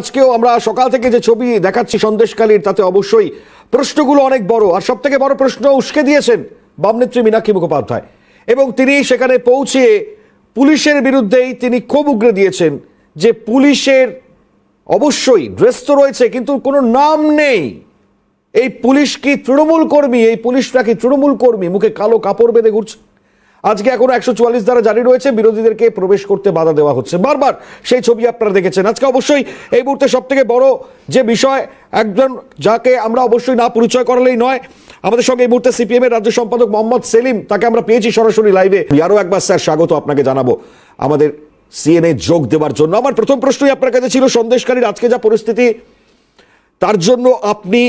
আজকেও আমরা সকাল থেকে যে ছবি দেখাচ্ছি সন্দেশকালীর তাতে অবশ্যই প্রশ্নগুলো অনেক বড়। আর সব থেকে বড় প্রশ্ন উস্কে দিয়েছেন বামনেত্রী মীনাক্ষী মুখোপাধ্যায়। এবং তিনি সেখানে পৌঁছে পুলিশের বিরুদ্ধেই তিনি ক্ষোভ উগরে দিয়েছেন যে পুলিশের অবশ্যই ড্রেস তো রয়েছে, কিন্তু কোনো নাম নেই। এই পুলিশ কি তৃণমূল কর্মী? এই পুলিশরা কি তৃণমূল কর্মী? মুখে কালো কাপড় বেঁধে ঘুরছে। আজকে এখনও একশো চুয়াল্লিশ দ্বারা জারি রয়েছে। বিরোধীদেরকে প্রবেশ করতে বাধা দেওয়া হচ্ছে। বারবার সেই ছবি আপনারা দেখেছেন। আজকে অবশ্যই এই মুহূর্তে সব থেকে বড় যে বিষয়, একজন যাকে আমরা অবশ্যই না পরিচয় করালেই নয়, আমাদের সঙ্গে এই মুহূর্তে সিপিএম এর রাজ্য সম্পাদক মোহাম্মদ সেলিম, তাকে আমরা পেয়েছি সরাসরি লাইভে। আরও একবার স্যার, স্বাগত আপনাকে জানাব আমাদের সিএনএ যোগ দেওয়ার জন্য। আমার প্রথম প্রশ্নই আপনার কাছে ছিল সন্দেশকারীর আজকে যা পরিস্থিতি, তার জন্য আপনি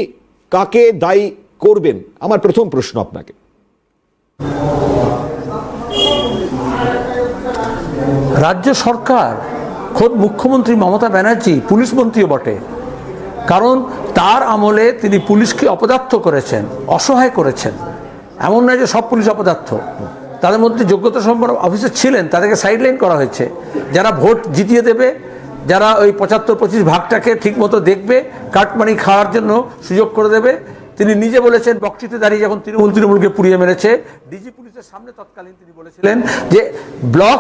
কাকে দায়ী করবেন? আমার প্রথম প্রশ্ন আপনাকে। রাজ্য সরকার, খোদ মুখ্যমন্ত্রী মমতা ব্যানার্জি পুলিশ মন্ত্রীও বটে। কারণ তার আমলে তিনি পুলিশকে অপদার্থ করেছেন, অসহায় করেছেন। এমন নয় যে সব পুলিশ অপদার্থ। তাদের মধ্যে যোগ্যতা সম্পন্ন অফিসার ছিলেন, তাদেরকে সাইডলাইন করা হয়েছে। যারা ভোট জিতিয়ে দেবে, যারা ওই পঁচাত্তর পঁচিশ ভাগটাকে ঠিকমতো দেখবে, কাটমানি খাওয়ার জন্য সুযোগ করে দেবে তিনি নিজে বলেছেন বক্সিতে দাঁড়িয়ে যখন তৃণমূল তৃণমূলকে পুড়িয়ে মেরেছে, ডিজি পুলিশের সামনে তৎকালীন তিনি বলেছিলেন যে, ব্লক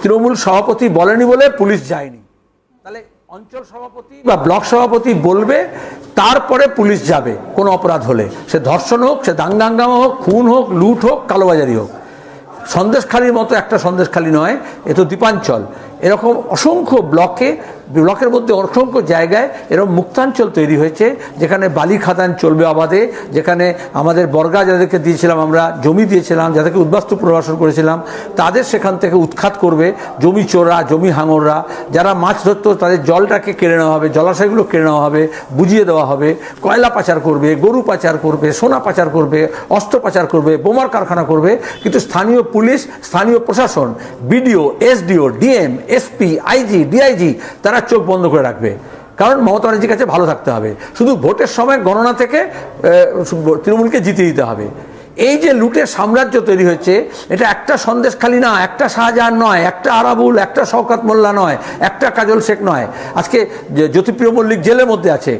তৃণমূল সভাপতি বলেনি বলে পুলিশ যায়নি। তাহলে অঞ্চল সভাপতি বা ব্লক সভাপতি বলবে, তারপরে পুলিশ যাবে, কোনো অপরাধ হলে। সে ধর্ষণ হোক, সে দাঙ্গাঙ্গামা হোক, খুন হোক, লুট হোক, কালোবাজারি হোক। সন্দেশখালির মতো একটা সন্দেশখালি নয়, এ তো দ্বীপাঞ্চল এরকম অসংখ্য ব্লকে, ব্লকের মধ্যে অসংখ্য জায়গায় এরকম মুক্তাঞ্চল তৈরি হয়েছে, যেখানে বালি খাদান চলবে অবাধে যেখানে আমাদের বর্গা যাদেরকে দিয়েছিলাম আমরা, জমি দিয়েছিলাম, যাদেরকে উদ্বাস্তু প্রবাসন করেছিলাম, তাদের সেখান থেকে উৎখাত করবে জমি চোরা জমি হাঙররা, যারা মাছ ধরতো তাদের জলটাকে কেড়ে নেওয়া হবে, জলাশয়গুলো কেড়ে নেওয়া হবে, বুঝিয়ে দেওয়া হবে, কয়লা পাচার করবে, গরু পাচার করবে, সোনা পাচার করবে, অস্ত্র পাচার করবে, বোমার কারখানা করবে, কিন্তু স্থানীয় পুলিশ, স্থানীয় প্রশাসন, BDO, SDO, DM SP IG DIG তারা চোখ বন্ধ করে রাখবে। কারণ মমতা ব্যানার্জির কাছে ভালো থাকতে হবে। শুধু ভোটের সময় গণনা থেকে তৃণমূলকে জিতিয়ে দিতে হবে। এই যে লুটের সাম্রাজ্য তৈরি হয়েছে, এটা একটা সন্দেশ খালি না, একটা শাহজাহান নয়, একটা আরাবুল, একটা শওকাত মোল্লা নয়, একটা কাজল শেখ নয়। আজকে জ্যোতিপ্রিয় মল্লিক জেলের মধ্যে আছে।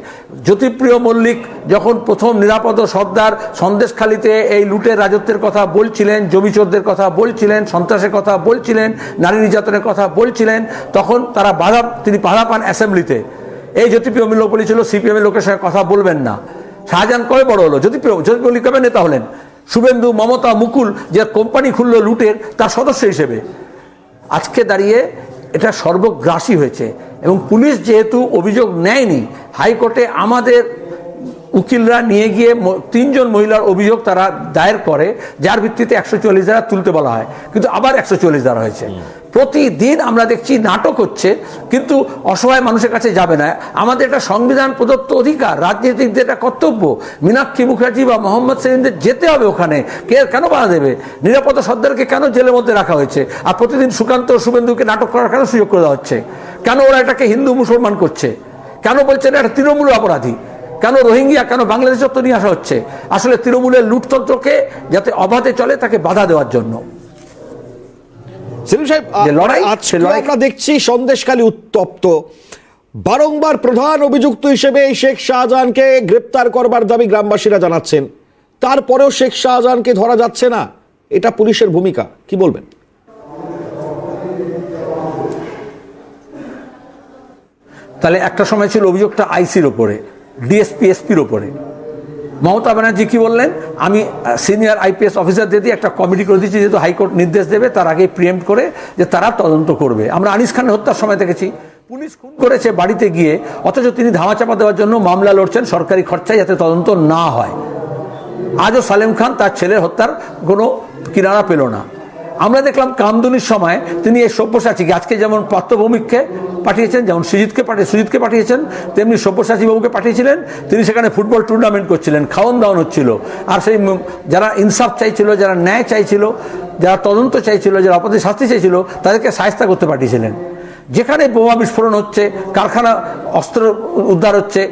জ্যোতিপ্রিয় মল্লিক যখন প্রথম নিরাপদ সর্দার সন্দেশখালিতে এই লুটের রাজত্বের কথা বলছিলেন জমিচোরদের কথা বলছিলেন, সন্ত্রাসের কথা বলছিলেন, নারী নির্যাতনের কথা বলছিলেন, তখন তারা বাধা, তিনি বাধা পান অ্যাসেম্বলিতে। এই জ্যোতিপ্রিয় লোক বলেছিল, সিপিএমের লোকের সঙ্গে কথা বলবেন না। শাহজাহান কবে বড় হলো? জ্যোতিপ্রিয় জ্যোতিপ্রিয় মল্লিক কবে নেতা হলেন? শুভেন্দু মমতা মুকুল যে কোম্পানি খুলল লুটের, তার সদস্য হিসেবে। আজকে দাঁড়িয়ে এটা সর্বগ্রাসী হয়েছে এবং পুলিশ যেহেতু অভিযোগ নেয়নি, হাইকোর্টে আমাদের উকিলরা নিয়ে গিয়ে তিনজন মহিলার অভিযোগ তারা দায়ের করে যার ভিত্তিতে একশো চল্লিশ ধারা তুলতে বলা হয়। কিন্তু আবার একশো চল্লিশ ধারা হয়েছে। প্রতিদিন আমরা দেখছি নাটক হচ্ছে কিন্তু অসহায় মানুষের কাছে যাবে না। আমাদের একটা সংবিধান প্রদত্ত অধিকার রাজনীতিকদের একটা কর্তব্য। মীনাক্ষী মুখার্জি বা মোহাম্মদ সেলিমদের যেতে হবে ওখানে। কে কেন বাধা দেবে? নিরাপত্তা সর্দারকে কেন জেলের মধ্যে রাখা হয়েছে? আর প্রতিদিন সুকান্ত শুভেন্দুকে নাটক করার কেন সুযোগ করে দেওয়া হচ্ছে? কেন ওরা এটাকে হিন্দু মুসলমান করছে? কেন বলছেন এটা তৃণমূল অপরাধী? কেন রোহিঙ্গিয়া কেন বাংলাদেশ যত নিয়ে আসা হচ্ছে? আসলে তৃণমূলের লুটতন্ত্রকে যাতে অবাধে চলে তাকে বাধা দেওয়ার জন্য। সেলিম সাহেব লড়াই, আমরা দেখছি সন্দেশখালী উত্তপ্ত। বারংবার প্রধান অভিযুক্ত হিসেবে শেখ শাহজাহানকে গ্রেপ্তার করবার দাবি গ্রামবাসীরা জানাচ্ছেন। তারপরেও শেখ শাহজাহানকে ধরা যাচ্ছে না। এটা পুলিশের ভূমিকা। কি বলবেন? তাহলে একটা সময় ছিল অভিযোগটা আইসির ওপরে ডিএসপি এসপির ওপরে মমতা ব্যানার্জি কী বললেন? আমি সিনিয়র আইপিএস অফিসারদের দিয়ে একটা কমিটি করে দিচ্ছি, যেহেতু হাইকোর্ট নির্দেশ দেবে, তার আগে প্রিএম্প করে যে তারা তদন্ত করবে। আমরা আনিস খানের হত্যার সময় দেখেছি। পুলিশ খুন করেছে বাড়িতে গিয়ে, অথচ তিনি ধামাচাপা দেওয়ার জন্য মামলা লড়ছেন সরকারি খরচায় যাতে তদন্ত না হয়। আজও সালেম খান তার ছেলের হত্যার কোনো কিনারা পেল না। আমরা দেখলাম কামদুনির সময় তিনি এই সব্যসাচীকে, আজকে যেমন পাত্রভৌমিককে পাঠিয়েছেন, যেমন সুজিতকে পাঠিয়ে, সুজিতকে পাঠিয়েছেন, তেমনি সব্যসাচী বাবুকে পাঠিয়েছিলেন। তিনি সেখানে ফুটবল টুর্নামেন্ট করছিলেন খাওয়ান দাওয়ান হচ্ছিল। আর সেই যারা ইনসাফ চাইছিল, যারা ন্যায় চাইছিল, যারা তদন্ত চাইছিল, যারা অপরাধী শাস্তি চাইছিল, তাদেরকে সায়স্তা করতে পাঠিয়েছিলেন। যেখানে বোমা বিস্ফোরণ হচ্ছে, কারখানা অস্ত্র উদ্ধার হচ্ছে,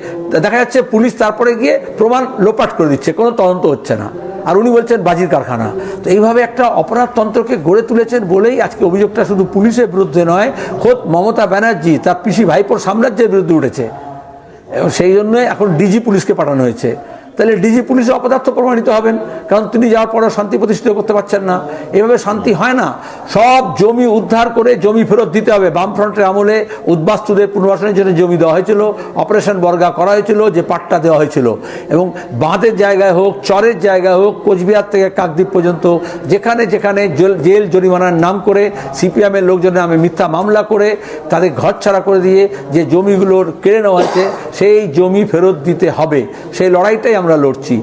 দেখা যাচ্ছে পুলিশ তারপরে গিয়ে প্রমাণ লোপাট করে দিচ্ছে, কোনো তদন্ত হচ্ছে না। আর উনি বলছেন বাজির কারখানা। তো এইভাবে একটা অপরাধতন্ত্রকে গড়ে তুলেছেন বলেই আজকে অভিযোগটা শুধু পুলিশের বিরুদ্ধে নয়, খোদ মমতা ব্যানার্জি, তার পিসি ভাইপোর সাম্রাজ্যের বিরুদ্ধে উঠেছে। এবং সেই জন্যই এখন ডিজি পুলিশকে পাঠানো হয়েছে। তাহলে ডিজি পুলিশে অপদার্থ প্রমাণিত হবেন, কারণ তিনি যাওয়ার পরেও শান্তি প্রতিষ্ঠিত করতে পারছেন না। এভাবে শান্তি হয় না। সব জমি উদ্ধার করে জমি ফেরত দিতে হবে। বামফ্রন্টের আমলে উদ্বাস্তুদের পুনর্বাসনের জন্য জমি দেওয়া হয়েছিল, অপারেশন বর্গা করা হয়েছিল, যে পাট্টা দেওয়া হয়েছিল। এবং বাঁধের জায়গায় হোক, চরের জায়গায় হোক, কোচবিহার থেকে কাকদ্বীপ পর্যন্ত, যেখানে যেখানে জেল- জরিমানার নাম করে সিপিএমের লোকজনের নামে মিথ্যা মামলা করে, তাদের ঘর ছাড়া করে দিয়ে যে জমিগুলোর কেড়ে নেওয়া হয়েছে, সেই জমি ফেরত দিতে হবে। সেই লড়াইটাই আমরা লড়ছি।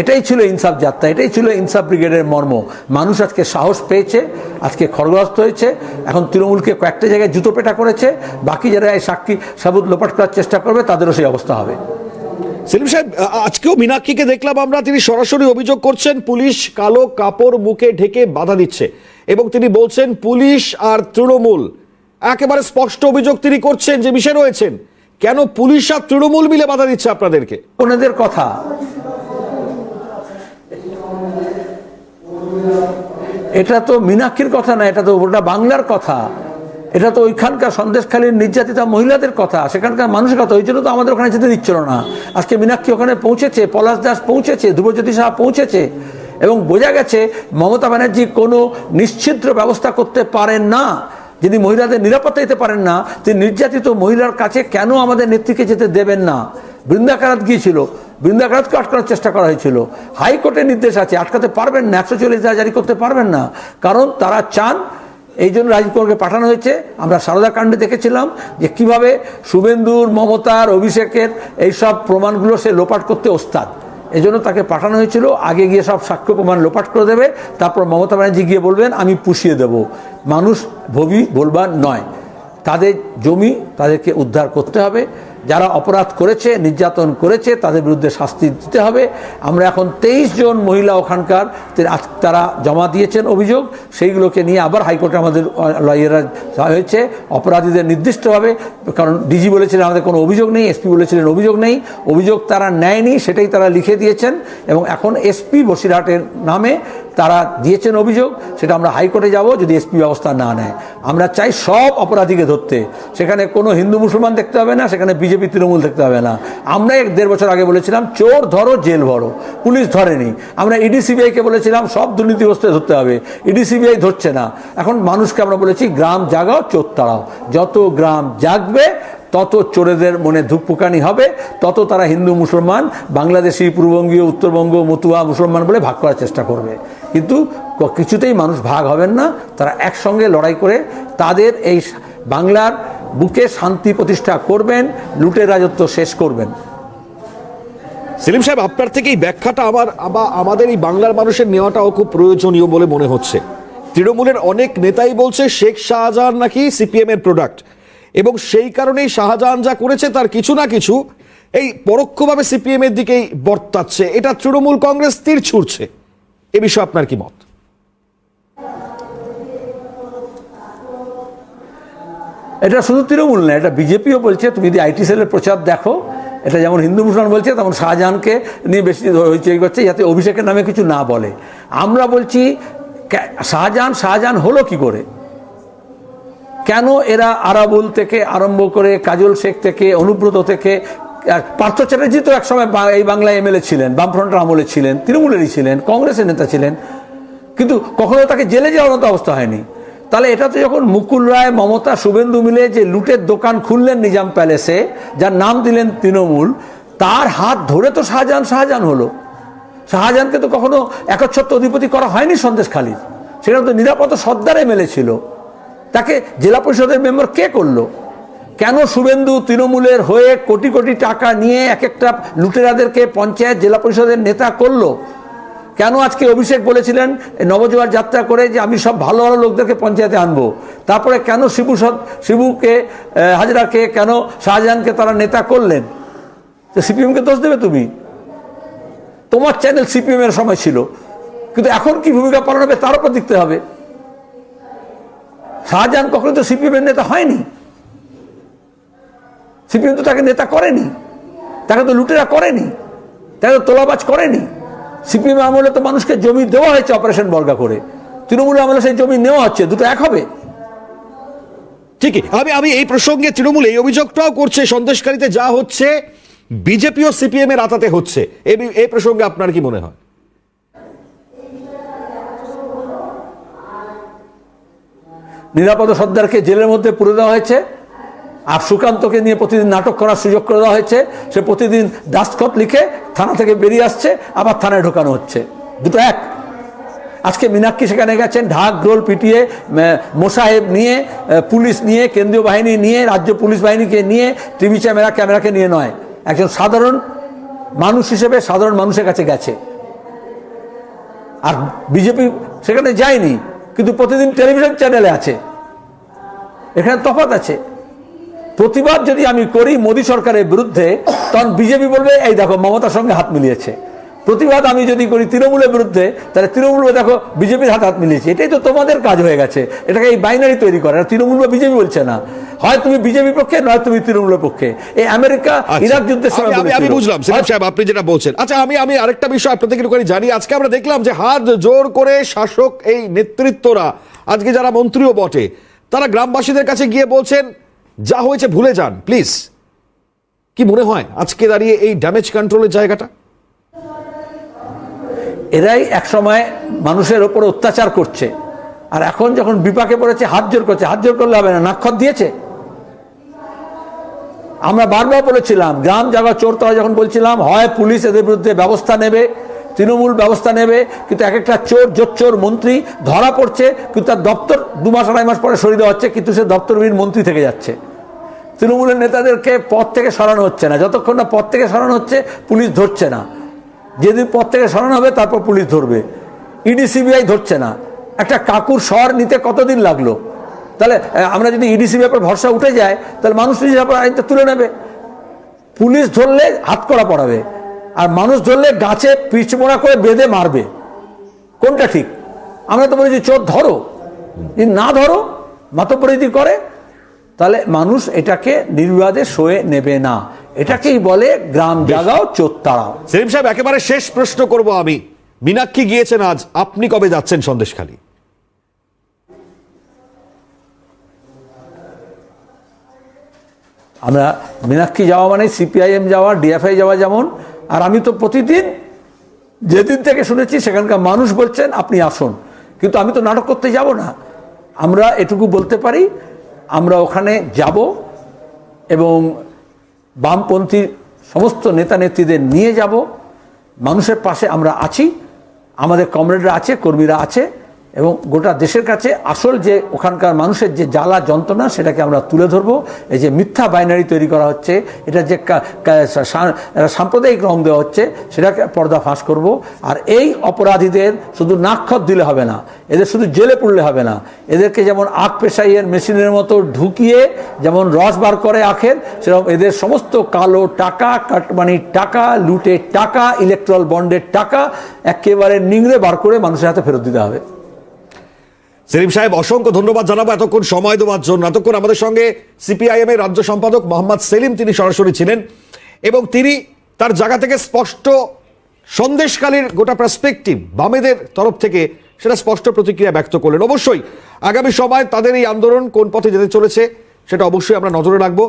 এটাই ছিল ইনসাফ যাত্রা এটাই ছিল ইনসাফ ব্রিগেডের মর্ম। মানুষ আজকে সাহস পেয়েছে আজকে খড়গস্ত হয়েছে এখন তৃণমূলকে কয়েকটা জায়গায় জুতো পেটা করেছে বাকি যারা এই সাক্ষী সাবুত লোপাট করার চেষ্টা করবে তাদেরও সেই অবস্থা হবে। সেলিম সাহেব আজকেও মীনাক্ষীকে দেখলাম আমরা তিনি সরাসরি অভিযোগ করছেন পুলিশ কালো কাপড় মুখে ঢেকে বাধা দিচ্ছে। এবং তিনি বলছেন পুলিশ আর তৃণমূল একেবারে স্পষ্ট অভিযোগ তিনি করছেন যে মিশে রয়েছেন। কেন পুলিশ আর তৃণমূল মিলে বাধা দিচ্ছে আপনাদেরকে? ওনাদের কথা এটা তো মীনাক্ষীর কথা না, এটা তো ওটা বাংলার কথা। এটা তো ওইখানকার সন্দেশখালীর নির্যাতিতা মহিলাদের কথা, সেখানকার মানুষের কথা, ওই জন্য তো আমাদের ওখানে যেতে দিচ্ছিল না। আজকে মীনাক্ষী ওখানে পৌঁছেছে, পলাশ দাস পৌঁছেছে, ধ্রুবজ্যোতি সাহা পৌঁছেছে, এবং বোঝা গেছে মমতা ব্যানার্জি কোনো নিশ্চিদ্র ব্যবস্থা করতে পারেন না। যিনি মহিলাদের নিরাপত্তা দিতে পারেন না, তিনি নির্যাতিত মহিলার কাছে কেন আমাদের নেত্রীকে যেতে দেবেন না? বৃন্দাকারাত গিয়েছিল। বৃন্দাকারাতকে আটকানোর চেষ্টা করা হয়েছিল। হাইকোর্টের নির্দেশ আছে, আটকাতে পারবেন না, একশো চল্লিশ জারি করতে পারবেন না। কারণ তারা চান, এই জন্য রাজীব কুমারকে পাঠানো হয়েছে। আমরা সারদা কাণ্ডে দেখেছিলাম যে কীভাবে শুভেন্দুর, মমতার, অভিষেকের এইসব প্রমাণগুলো সে লোপাট করতে ওস্তাদ। এই জন্য তাকে পাঠানো হয়েছিল। আগে গিয়ে সব সাক্ষ্য প্রমাণ লোপাট করে দেবে। তারপর মমতা ব্যানার্জি গিয়ে বলবেন, আমি পুষিয়ে দেব। মানুষ ভবি বলবার নয়। তাদের জমি তাদেরকে উদ্ধার করতে হবে। যারা অপরাধ করেছে, নির্যাতন করেছে, তাদের বিরুদ্ধে শাস্তি দিতে হবে। আমরা এখন তেইশ জন মহিলা ওখানকার তারা জমা দিয়েছেন অভিযোগ। সেইগুলোকে নিয়ে আবার হাইকোর্টে আমাদের লয়াররা হয়েছে। অপরাধীদের নির্দিষ্টভাবে, কারণ ডিজি বলেছিলেন আমাদের কোনো অভিযোগ নেই, এসপি বলেছিলেন অভিযোগ নেই। অভিযোগ তারা নেয়নি, সেটাই তারা লিখে দিয়েছেন। এবং এখন এসপি বসিরহাটের নামে তারা দিয়েছেন অভিযোগ। সেটা আমরা হাইকোর্টে যাব যদি এসপি ব্যবস্থা না নেয়। আমরা চাই সব অপরাধীকে ধরতে। সেখানে কোনো হিন্দু মুসলমান দেখতে হবে না, সেখানে বিজেপি তৃণমূল দেখতে হবে না। আমরা এক দেড় বছর আগে বলেছিলাম, চোর ধরো, জেল ভরো। পুলিশ ধরেনি। আমরা ইডি, সিবিআইকে বলেছিলাম, সব দুর্নীতিগ্রস্ত ধরতে হবে। ইডি, সিবিআই ধরছে না। এখন মানুষকে আমরা বলেছি, গ্রাম জাগাও, চোর তাড়াও। যত গ্রাম জাগবে, তত চোরেদের মনে ধুকপুকানি হবে, তত তারা হিন্দু, মুসলমান, বাংলাদেশি, পূর্ববঙ্গীয়, উত্তরবঙ্গ, মতুয়া, মুসলমান বলে ভাগ করার চেষ্টা করবে। কিন্তু কিছুতেই মানুষ ভাগ হবেন না। তারা একসঙ্গে লড়াই করে তাদের এই বাংলার বুকে শান্তি প্রতিষ্ঠা করবেন, লুটের রাজত্ব শেষ করবেন। সেলিম সাহেব, আপনার থেকে এই ব্যাখ্যাটা আমার আবা- আমাদের এই বাংলার মানুষের নেওয়াটাও খুব প্রয়োজনীয় বলে মনে হচ্ছে। তৃণমূলের অনেক নেতাই বলছে, শেখ শাহজাহান নাকি সিপিএম এর প্রোডাক্ট এবং সেই কারণেই শাহজাহান যা করেছে তার কিছু না কিছু এই পরোক্ষভাবে সিপিএম এর দিকেই বর্তাচ্ছে। এটা তৃণমূল কংগ্রেস তীর ছুড়ছে। এ বিষয়ে আপনার কি মত? এটা শুধু তৃণমূল না, এটা বিজেপিও বলছে, তুমি যদি আইটি সেলের প্রচার দেখো, এটা যেমন হিন্দু মুসলমান বলছে, তেমন শাহজাহানকে নিয়ে বেশি হইচই করছে, যাতে অভিষেকের নামে কিছু না বলে। আমরা বলছি শাহজাহান শাহজাহান হলো কি করে? কেন এরা আরাবুল থেকে আরম্ভ করে কাজল শেখ থেকে, অনুব্রত থেকে পার্থ চ্যাটার্জি তো একসময় এই বাংলায় এমএলএ ছিলেন, বামফ্রন্টের আমলে ছিলেন, তৃণমূলেরই ছিলেন, কংগ্রেসের নেতা ছিলেন। কিন্তু কখনো তাকে জেলে যাওয়ার মতো অবস্থা হয়নি। তাহলে এটা তো যখন মুকুল রায়, মমতা, শুভেন্দু মিলে যে লুটের দোকান খুললেন নিজাম প্যালেসে, যার নাম দিলেন তৃণমূল, তার হাত ধরে তো শাহজাহান শাহজাহান হলো। শাহজাহানকে তো কখনো একচ্ছত্র অধিপতি করা হয়নি সন্দেশখালীর সেখানে তো নিরাপত্তা সর্দারে মেলেছিল। তাকে জেলা পরিষদের মেম্বার কে করল? কেন শুভেন্দু তৃণমূলের হয়ে কোটি কোটি টাকা নিয়ে এক একটা লুটেরাদেরকে পঞ্চায়েত, জেলা পরিষদের নেতা করল? কেন আজকে অভিষেক বলেছিলেন নবজোয়ার যাত্রা করে যে আমি সব ভালো ভালো লোকদেরকে পঞ্চায়েতে আনব। তারপরে কেন শিবু শিবুকে হাজরাকে, কেন শাহজাহানকে তারা নেতা করলেন? তো সিপিএমকে দোষ দেবে তুমি। তোমার চ্যানেল সিপিএম এর সময় ছিল। কিন্তু এখন কি ভূমিকা পালন হবে তার উপর দেখতে হবে। শাহজাহান কখনো তো সিপিএম এর নেতা হয়নি। সিপিএম তো তাকে নেতা করেনি। তাকে তো লুটেরা করেনি। তাকে তো তোলাবাজ করেনি। সিপিএম আমলে তো মানুষকে জমি দেওয়া হয়েছে অপারেশন বর্গা করে। তৃণমূলের আমলে সেই জমি নেওয়া হচ্ছে দুটো এক হবে। ঠিকই। আমি আমি এই প্রসঙ্গে তৃণমূল এই অভিযোগটাও করছে সন্দেশকারীতে যা হচ্ছে বিজেপি ও সিপিএম এর আতাতে হচ্ছে এই প্রসঙ্গে আপনার কি মনে হয়? নিরাপদ সর্দারকে জেলের মধ্যে পুরে দেওয়া হয়েছে। আর সুকান্তকে নিয়ে প্রতিদিন নাটক করার সুযোগ করে দেওয়া হয়েছে। সে প্রতিদিন দাস্তখত লিখে থানা থেকে বেরিয়ে আসছে, আবার থানায় ঢোকানো হচ্ছে। দুটো এক। আজকে মীনাক্ষী সেখানে গেছেন, ঢাক, ঢোল পিটিয়ে মোসাহেব নিয়ে পুলিশ নিয়ে, কেন্দ্রীয় বাহিনী নিয়ে, রাজ্য পুলিশ বাহিনীকে নিয়ে, টিভি ক্যামেরা ক্যামেরাকে নিয়ে নয়। একজন সাধারণ মানুষ হিসেবে সাধারণ মানুষের কাছে গেছে। আর বিজেপি সেখানে যায়নি, কিন্তু প্রতিদিন টেলিভিশন চ্যানেলে আছে। এখানে তফাৎ আছে। প্রতিবাদ যদি আমি করি মোদী সরকারের বিরুদ্ধে তখন বিজেপি বলবে এই দেখো মমতার সঙ্গে হাত মিলিয়েছে। প্রতিবাদ আমি যদি করি তৃণমূলের বিরুদ্ধে তাহলে তৃণমূল দেখো বিজেপির হাত হাত মিলিয়েছে। এটাই তো তোমাদের কাজ হয়ে গেছে। এটাকে এই বাইনারি তৈরি করে। তৃণমূল বা বিজেপি বলছে না। হয় তুমি বিজেপি পক্ষে নয় তুমি তৃণমূলের পক্ষে। এই আমেরিকা আচ্ছা। ইরাক যুদ্ধের সময় আমি-। বুঝলাম। সাহেব আপনি যেটা বলছেন। আচ্ছা আমি আমি আরেকটা বিষয় আপনাদের করে জানি। আজকে আমরা দেখলাম যে হাত জোর করে শাসক এই নেতৃত্বরা আজকে যারা মন্ত্রীও বটে তারা গ্রামবাসীদের কাছে গিয়ে বলছেন যা হয়েছে ভুলে যান প্লিজ কি মনে হয় আজকে দাঁড়িয়ে এই ড্যামেজ কন্ট্রোলের জায়গাটা? এরাই একসময় মানুষের ওপর অত্যাচার করছে। আর এখন যখন বিপাকে পড়েছে, হাত জোর করছে। হাত জোর করলে হবে না নাক্ষর দিয়েছে। আমরা বারবার বলেছিলাম, গ্রাম জায়গা চোর তারা যখন বলছিলাম, হয় পুলিশ এদের বিরুদ্ধে ব্যবস্থা নেবে, তৃণমূল ব্যবস্থা নেবে, কিন্তু এক একটা চোর জোচ্চোর মন্ত্রী ধরা পড়ছে, কিন্তু তার দপ্তর দু মাস আড়াই মাস পরে সরিয়ে দেওয়া হচ্ছে, কিন্তু সে দপ্তরবিহীন মন্ত্রী থেকে যাচ্ছে। তৃণমূলের নেতাদেরকে পদ থেকে সরানো হচ্ছে না। যতক্ষণ না পদ থেকে সরানো হচ্ছে, পুলিশ ধরছে না। যেদিন পদ থেকে সরানো হবে, তারপর পুলিশ ধরবে। ইডি, সিবিআই ধরছে না। একটা কাকুর স্বর নিতে কতদিন লাগল? তাহলে আমরা যদি ইডি, সিবিআই পর ভরসা উঠে যায় তাহলে মানুষ নিজের আইনটা তুলে নেবে। পুলিশ ধরলে হাত করা পড়াবে। আর মানুষ ধরলে গাছে পিচমোড়া করে বেঁধে মারবে। কোনটা ঠিক? আমরা তো বলি যে চোর ধরো। যদি না ধরো, মাতব্বরি যদি করে তাহলে মানুষ এটাকে নির্বিবাদে সয়ে নেবে না। এটাকেই বলে গ্রাম জাগাও চোর তাড়াও। সেলিম সাহেব একেবারে শেষ প্রশ্ন করব আমি। মীনাক্ষী গিয়েছেন আজ আপনি কবে যাচ্ছেন সন্দেশখালী? আমরা মীনাক্ষী যাওয়া মানে সিপিআইএম যাওয়া ডিএফআই যাওয়া যেমন আর আমি তো প্রতিদিন যেদিন থেকে শুনেছি সেখানকার মানুষ বলছেন আপনি আসুন। কিন্তু আমি তো নাটক করতে যাব না। আমরা এটুকু বলতে পারি আমরা ওখানে যাব এবং বামপন্থী সমস্ত নেতা নেত্রীদের নিয়ে যাব। মানুষের পাশে আমরা আছি। আমাদের কমরেডরা আছে, কর্মীরা আছে। এবং গোটা দেশের কাছে আসল যে ওখানকার মানুষের যে জ্বালা যন্ত্রণা, সেটাকে আমরা তুলে ধরবো। এই যে মিথ্যা বাইনারি তৈরি করা হচ্ছে, এটা যে সাম্প্রদায়িক রং দেওয়া হচ্ছে, সেটাকে পর্দা ফাঁস করব। আর এই অপরাধীদের শুধু নাক্ষত দিলে হবে না, এদের শুধু জেলে পড়লে হবে না। এদেরকে যেমন আখ পেশাইয়ের মেশিনের মতো ঢুকিয়ে যেমন রস বার করে আখের, সেরকম এদের সমস্ত কালো টাকা কাটমানির টাকা, লুটের টাকা ইলেকট্রাল বন্ডের টাকা, একেবারে নিংড়ে বার করে মানুষের হাতে ফেরত দিতে হবে। সেলিম সাহেব, অসংখ্য ধন্যবাদ জানাব। এতক্ষণ সময় দেওয়ার জন্য। এতক্ষণ আমাদের সঙ্গে সিপিআইএম এর রাজ্য সম্পাদক মোহাম্মদ সেলিম, তিনি সরাসরি ছিলেন এবং তিনি তার জায়গা থেকে স্পষ্ট সন্দেশকালীর গোটা পার্সপেক্টিভ বামেদের তরফ থেকে সেটা স্পষ্ট প্রতিক্রিয়া ব্যক্ত করলেন। অবশ্যই আগামী সময় তাদের এই আন্দোলন কোন পথে যেতে চলেছে সেটা অবশ্যই আমরা নজরে রাখব।